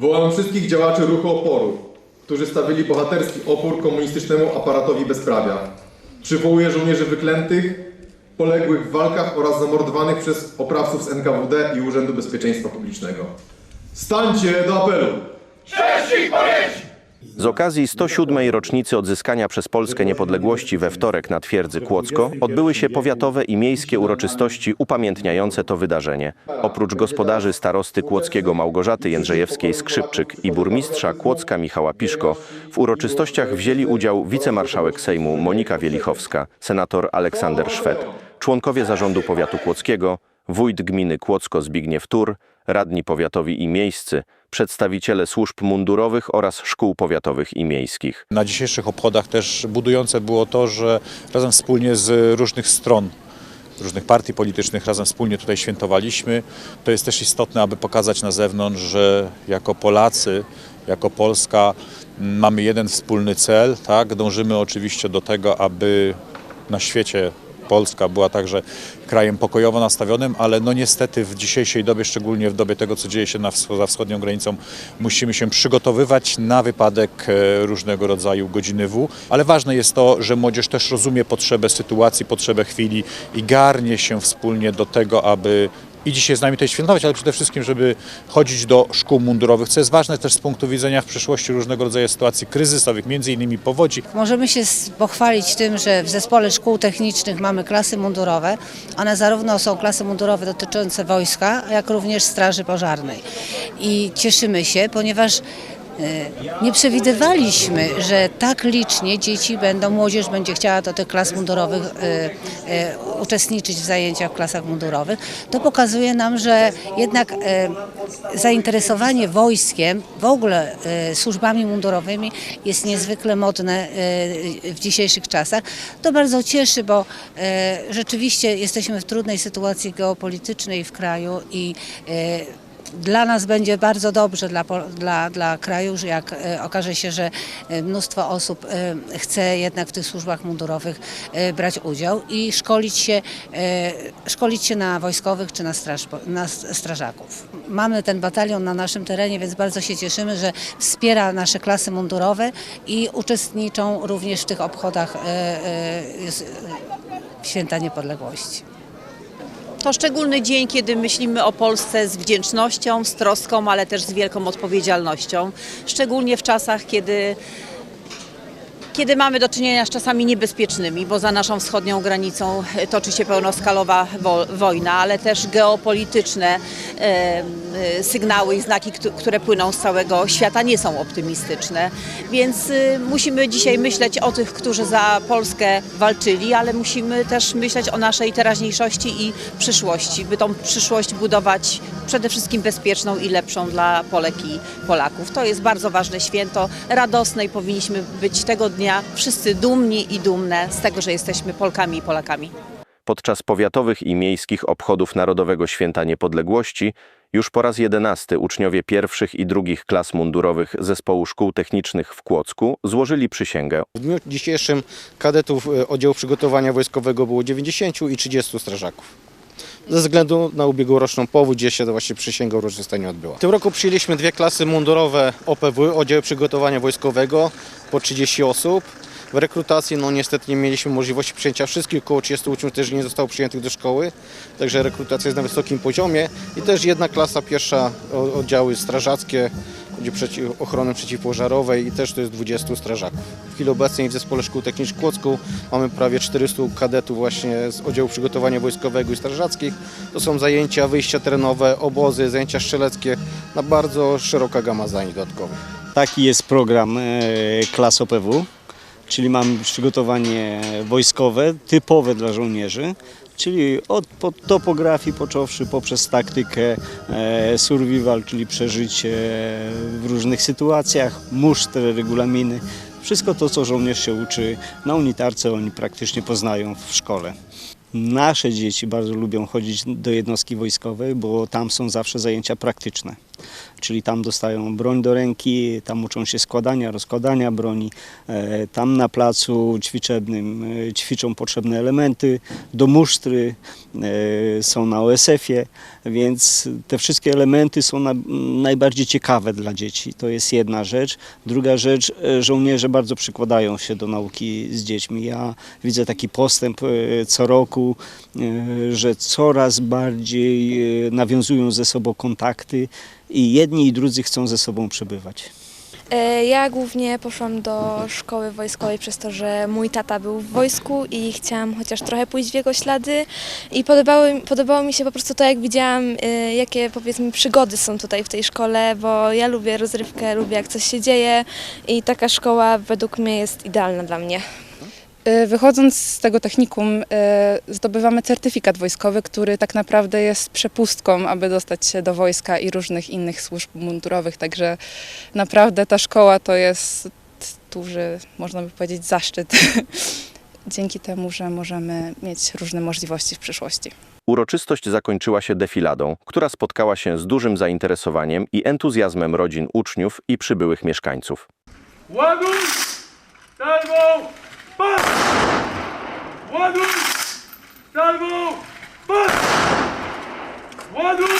Wołam wszystkich działaczy ruchu oporu, którzy stawili bohaterski opór komunistycznemu aparatowi bezprawia. Przywołuję żołnierzy wyklętych, poległych w walkach oraz zamordowanych przez oprawców z NKWD i Urzędu Bezpieczeństwa Publicznego. Stańcie do apelu! Z okazji 107. rocznicy odzyskania przez Polskę niepodległości we wtorek na twierdzy Kłodzko odbyły się powiatowe i miejskie uroczystości upamiętniające to wydarzenie. Oprócz gospodarzy starosty kłodzkiego Małgorzaty Jędrzejewskiej-Skrzypczyk i burmistrza Kłodzka Michała Piszko w uroczystościach wzięli udział wicemarszałek Sejmu Monika Wielichowska, senator Aleksander Szwed, członkowie zarządu powiatu kłodzkiego, wójt gminy Kłodzko Zbigniew Tur, radni powiatowi i miejscy, przedstawiciele służb mundurowych oraz szkół powiatowych i miejskich. Na dzisiejszych obchodach też budujące było to, że razem wspólnie z różnych stron, różnych partii politycznych razem wspólnie tutaj świętowaliśmy. To jest też istotne, aby pokazać na zewnątrz, że jako Polacy, jako Polska m, mamy jeden wspólny cel, tak? Dążymy oczywiście do tego, aby na świecie Polska była także krajem pokojowo nastawionym, ale no niestety w dzisiejszej dobie, szczególnie w dobie tego, co dzieje się na wschod, za wschodnią granicą, musimy się przygotowywać na wypadek e, różnego rodzaju godziny W. Ale ważne jest to, że młodzież też rozumie potrzebę sytuacji, potrzebę chwili i garnie się wspólnie do tego, aby i dzisiaj z nami tutaj świętować, ale przede wszystkim, żeby chodzić do szkół mundurowych, co jest ważne też z punktu widzenia w przyszłości różnego rodzaju sytuacji kryzysowych, między innymi powodzi. Możemy się pochwalić tym, że w zespole szkół technicznych mamy klasy mundurowe. One zarówno są klasy mundurowe dotyczące wojska, jak również straży pożarnej. I cieszymy się, ponieważ nie przewidywaliśmy, że tak licznie dzieci będą, młodzież będzie chciała do tych klas mundurowych e, e, uczestniczyć w zajęciach w klasach mundurowych. To pokazuje nam, że jednak e, zainteresowanie wojskiem, w ogóle e, służbami mundurowymi jest niezwykle modne e, w dzisiejszych czasach. To bardzo cieszy, bo e, rzeczywiście jesteśmy w trudnej sytuacji geopolitycznej w kraju i e, dla nas będzie bardzo dobrze, dla, dla, dla kraju, że jak e, okaże się, że e, mnóstwo osób e, chce jednak w tych służbach mundurowych brać udział i szkolić się, szkolić się na wojskowych czy na, straż, na strażaków. Mamy ten batalion na naszym terenie, więc bardzo się cieszymy, że wspiera nasze klasy mundurowe i uczestniczą również w tych obchodach Święta Niepodległości. To szczególny dzień, kiedy myślimy o Polsce z wdzięcznością, z troską, ale też z wielką odpowiedzialnością. Szczególnie w czasach, kiedy, kiedy mamy do czynienia z czasami niebezpiecznymi, bo za naszą wschodnią granicą e, toczy się pełnoskalowa wo- wojna, ale też geopolityczne e, sygnały i znaki, któ- które płyną z całego świata, nie są optymistyczne. Więc e, musimy dzisiaj myśleć o tych, którzy za Polskę walczyli, ale musimy też myśleć o naszej teraźniejszości i przyszłości, by tą przyszłość budować przede wszystkim bezpieczną i lepszą dla Polek i Polaków. To jest bardzo ważne święto, radosne i powinniśmy być tego dnia wszyscy dumni i dumne z tego, że jesteśmy Polkami i Polakami. Podczas powiatowych i miejskich obchodów Narodowego Święta Niepodległości już po raz jedenasty uczniowie pierwszych i drugich klas mundurowych Zespołu Szkół Technicznych w Kłodzku złożyli przysięgę. W dniu dzisiejszym kadetów e, oddziału przygotowania wojskowego było 90 i 30 strażaków. Ze względu na ubiegłoroczną powódź, gdzie się to właśnie przysięga uroczysta nie odbyła. W tym roku przyjęliśmy dwie klasy mundurowe OPW, oddziału przygotowania wojskowego, po 30 osób. W rekrutacji no niestety nie mieliśmy możliwości przyjęcia wszystkich, około 30 uczniów też nie zostało przyjętych do szkoły, także rekrutacja jest na wysokim poziomie i też jedna klasa pierwsza, oddziały strażackie, będzie przeciw, ochrony przeciwpożarowej i też to jest 20 strażaków. W chwili obecnej w Zespole Szkół Technicznych Kłodzku mamy prawie 400 kadetów właśnie z oddziału przygotowania wojskowego i strażackich. To są zajęcia, wyjścia terenowe, obozy, zajęcia strzeleckie na bardzo szeroka gama zajęć dodatkowych. Taki jest program e, klas OPW, czyli mamy przygotowanie wojskowe typowe dla żołnierzy, czyli od topografii począwszy poprzez taktykę e, survival, czyli przeżycie w różnych sytuacjach, musztry, regulaminy. Wszystko to, co żołnierz się uczy na unitarce, oni praktycznie poznają w szkole. Nasze dzieci bardzo lubią chodzić do jednostki wojskowej, bo tam są zawsze zajęcia praktyczne. Czyli tam dostają broń do ręki, tam uczą się składania, rozkładania broni. E, Tam na placu ćwiczebnym e, ćwiczą potrzebne elementy do musztry, e, są na OSF-ie, więc te wszystkie elementy są na, najbardziej ciekawe dla dzieci. To jest jedna rzecz. Druga rzecz, żołnierze bardzo przykładają się do nauki z dziećmi. Ja widzę taki postęp co roku, że coraz bardziej nawiązują ze sobą kontakty i jedni i drudzy chcą ze sobą przebywać. E, Ja głównie poszłam do szkoły wojskowej przez to, że mój tata był w wojsku i chciałam chociaż trochę pójść w jego ślady i podobało, podobało mi się po prostu to, jak widziałam, e, jakie powiedzmy przygody są tutaj w tej szkole, bo ja lubię rozrywkę, lubię jak coś się dzieje i taka szkoła według mnie jest idealna dla mnie. Y, Wychodząc z tego technikum, y, zdobywamy certyfikat wojskowy, który tak naprawdę jest przepustką, aby dostać się do wojska i różnych innych służb mundurowych. Także naprawdę ta szkoła to jest duży, można by powiedzieć, zaszczyt. Dzięki temu, że możemy mieć różne możliwości w przyszłości. Uroczystość zakończyła się defiladą, która spotkała się z dużym zainteresowaniem i entuzjazmem rodzin uczniów i przybyłych mieszkańców. Ładuj! Salwą! Bas! Vaduz! Salvo! Bas! Vaduz!